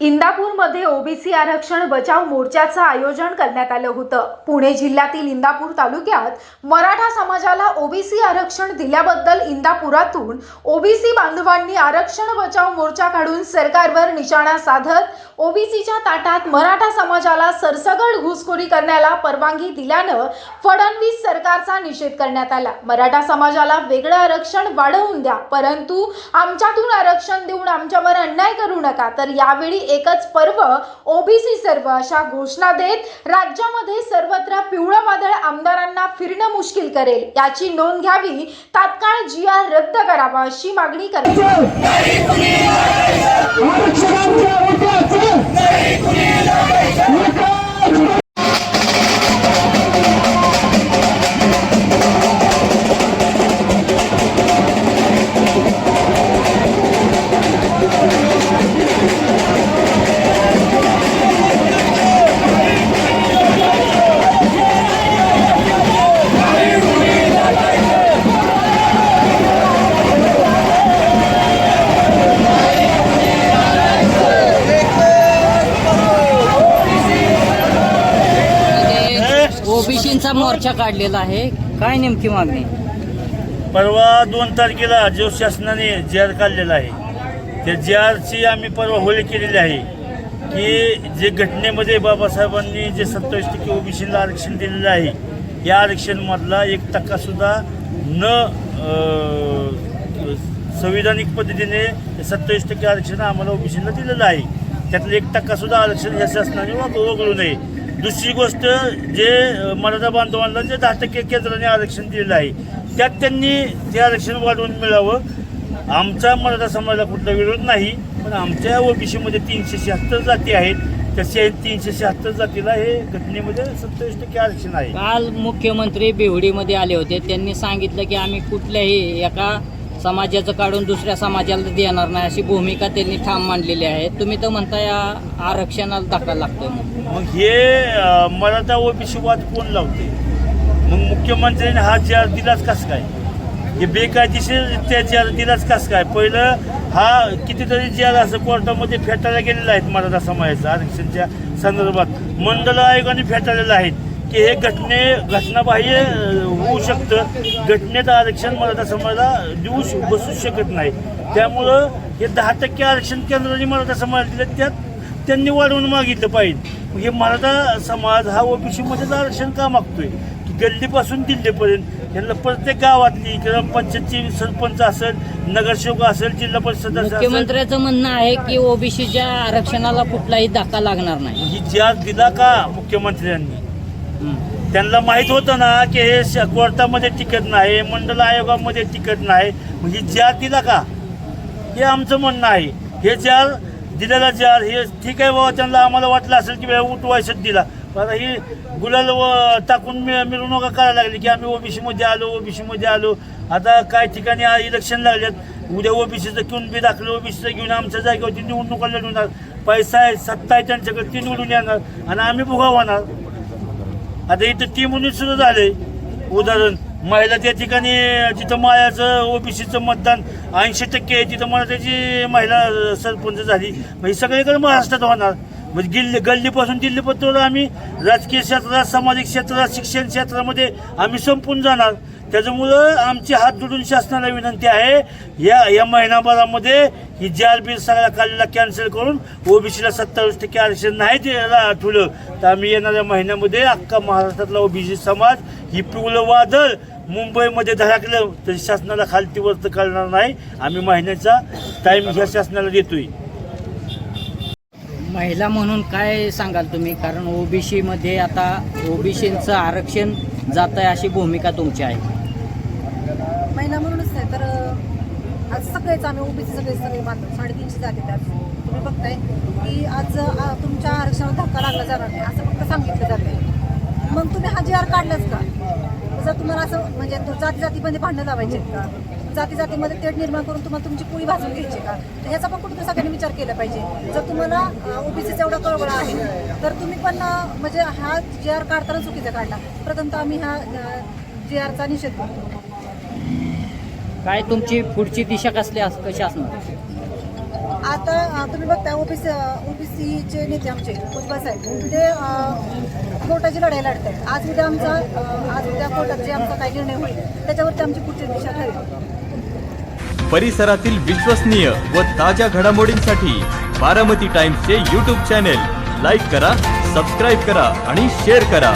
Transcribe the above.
इंदापूरमध्ये OBC आरक्षण बचाव मोर्चाचं आयोजन करण्यात आलं होतं. पुणे जिल्ह्यातील इंदापूर तालुक्यात मराठा समाजाला ओबीसी आरक्षण दिल्याबद्दल इंदापुरातून ओबीसी बांधवांनी आरक्षण बचाव मोर्चा काढून सरकारवर निशाणा साधत ओबीसीच्या ताटात मराठा समाजाला सरसगड घुसखोरी करण्याला परवानगी दिल्यानं फडणवीस सरकारचा निषेध करण्यात आला. मराठा समाजाला वेगळं आरक्षण वाढवून द्या परंतु आमच्यातून आरक्षण देऊन आमच्यावर अन्याय करू नका. तर यावेळी एकच पर्व ओबीसी सर्व अशा घोषणा देत राज्यामध्ये सर्वत्र पिवळं वादळ आमदारांना फिरणं मुश्किल करेल याची नोंद घ्यावी तात्काळ जी आर रद्द करावा अशी मागणी करते ओबीसींचा मोर्चा काढलेला आहे. काय नेमकी मागणी? परवा दोन तारखेला जो शासनाने जे आर काढलेला आहे त्या जे आरची आम्ही परवा होळी केलेली आहे की जे घटनेमध्ये बाबासाहेबांनी जे सत्तावीस टक्के ओबीसीला आरक्षण दिलेलं आहे या आरक्षणमधला एक टक्कासुद्धा न संविधानिक पद्धतीने सत्तावीस टक्के आरक्षण आम्हाला ओबीसीला दिलेलं आहे. त्यातलं एक टक्कासुद्धा आरक्षण या शासनाने वगळू नये. दुसरी गोष्ट जे मराठा बांधवांना जे दहा टक्के केंद्राने आरक्षण दिलेलं आहे त्यात त्यांनी ते आरक्षण वाढवून मिळावं. आमचा मराठा समाजाला कुठला विरोध नाही पण आमच्या ओबीसीमध्ये तीनशे शहात्तर जाती आहेत. त्या शे तीनशे शहात्तर जातीला हे घटनेमध्ये सत्तावीस टक्के आरक्षण आहे. काल मुख्यमंत्री बिवडीमध्ये आले होते. त्यांनी सांगितलं की आम्ही कुठल्याही एका समाजाचं काढून दुसऱ्या समाजाला देणार नाही अशी भूमिका त्यांनी ठाम मांडलेली आहे. तुम्ही तर म्हणता या आरक्षणाला धक्का लागतोय मग हे मराठा ओबीसी वाद कोण लावते? मग मुख्यमंत्र्यांनी हा जी दिलाच कसं काय? हे बेकायदेशीर त्या जी दिलाच कसं काय? पहिलं हा कितीतरी जी असं कोर्टामध्ये फेटाळल्या गेलेला आहेत मराठा समाजाचा आरक्षणच्या संदर्भात. मंडळ आयोगाने फेटाळलेला आहेत की हे घटने घटनाबाह्य शकतं. घटनेत आरक्षण मराठा समाजाला देऊ बसू शकत नाही. त्यामुळं हे दहा टक्के आरक्षण केंद्राने मराठा समाजाला दिलं त्यात त्यांनी वाढवून मागितलं पाहिजे. हे मराठा समाज हा ओबीसी मध्येच आरक्षण का मागतोय? गल्लीपासून दिल्लीपर्यंत? यांना प्रत्येक गावातली ग्रामपंचायतची सरपंच असेल नगरसेवक असेल जिल्हा परिषद असेल मुख्यमंत्र्याचं म्हणणं आहे की ओबीसीच्या आरक्षणाला कुठलाही धक्का लागणार नाही. ही जार दिला का मुख्यमंत्र्यांनी. त्यांना माहीत होतं ना की हे श- कोर्टामध्ये टिकत नाही मंडल आयोगामध्ये टिकत नाही. म्हणजे ही जार दिला का? हे आमचं म्हणणं आहे. हे जाल दिलेला जार हे ठीक आहे बाबा त्यांना आम्हाला वाटलं असेल की उठवायचं दिला. पण आता ही गुलाल व- टाकून मि- मिरवणुका करायला लागली की आम्ही ओबीसीमध्ये आलो ओबीसीमध्ये आलो. आता काय ठिकाणी इलेक्शन लागल्यात. उद्या ओबीसीचं घेऊन बी दाखलं ओबीसीचं घेऊन आमच्या जागेवरती निवडणुका लढवणार. पैसा आहे सत्ता आहे त्यांच्याकडे ती निवडून येणार. आणि आम्ही भुगा होणार. आता इथं टीम मुली सुरू झाले. उदाहरण महिला त्या ठिकाणी जिथं मायाचं ओबीसीचं मतदान ऐंशी टक्के आहे तिथं मला त्याची महिला सरपंच झाली. मग हे सगळीकडे महाराष्ट्रात होणार. म्हणजे गिल्ली गल्लीपासून दिल्लीपर्यंत आम्ही राजकीय क्षेत्रात सामाजिक क्षेत्रात शिक्षण क्षेत्रामध्ये आम्ही संपून जाणार. त्याच्यामुळं आमची हात जोडून शासनाला विनंती आहे या या महिनाभरामध्ये ही जी आर बी सगळ्या काढलेला कॅन्सल करून ओबीसीला सत्तावीस टक्के आरक्षण नाही द्यायला आठवलं तर आम्ही येणाऱ्या महिन्यामध्ये अख्खा महाराष्ट्रातला ओबीसी समाज ही पिवलं वादळ मुंबईमध्ये धडकलं तरी शासनाला खालती वर्त कळणार नाही. आम्ही महिन्याचा टाईम ह्या शासनाला देतोय. महिला म्हणून काय सांगाल तुम्ही? कारण ओबीसीमध्ये आता ओबीसीचं आरक्षण जात आहे अशी भूमिका तुमची आहे. महिला म्हणूनच नाही तर आज सगळेच आम्ही ओबीसी सगळे सगळे बांधव साडेतीनशे जाते त्यात तुम्ही बघताय की आज तुमच्या आरक्षणाला धक्का लागला जाणार नाही असं फक्त सांगितलं जाते मग तुम्ही हा जी आर काढलाच का? जर तुम्हाला असं म्हणजे जाती जातीमध्ये भांडणं लावायचे का? जाती जातीमध्ये तेढ निर्माण करून तुम्हाला तुमची पोळी भाजून घ्यायची का? तर ह्याचा पण कुठे सगळ्यांनी विचार केला पाहिजे. जर तुम्हाला ओबीसीचा एवढा कळवळ आहे तर तुम्ही पण म्हणजे हा जे आर काढताना चुकीचा काढला. प्रथमतः आम्ही हा जे आरचा निषेध करतो. काय तुमची पुढची दिशा कसली कशी असणार? आता तुम्ही बघता ओबीसी ओबीसीचे नेते आमचे पुष्पा साहेब ते कोर्टाची लढाई लढत आहेत आज उद्या आमचा आज उद्या कोर्टात जे आमचा काही निर्णय होईल त्याच्यावरती आमची पुढची दिशा ठरेल. परिसरातील विश्वसनीय व ताज्या घडामोडींसाठी बारामती टाइम्सचे यूट्यूब चॅनेल लाईक करा सबस्क्राईब करा आणि शेअर करा.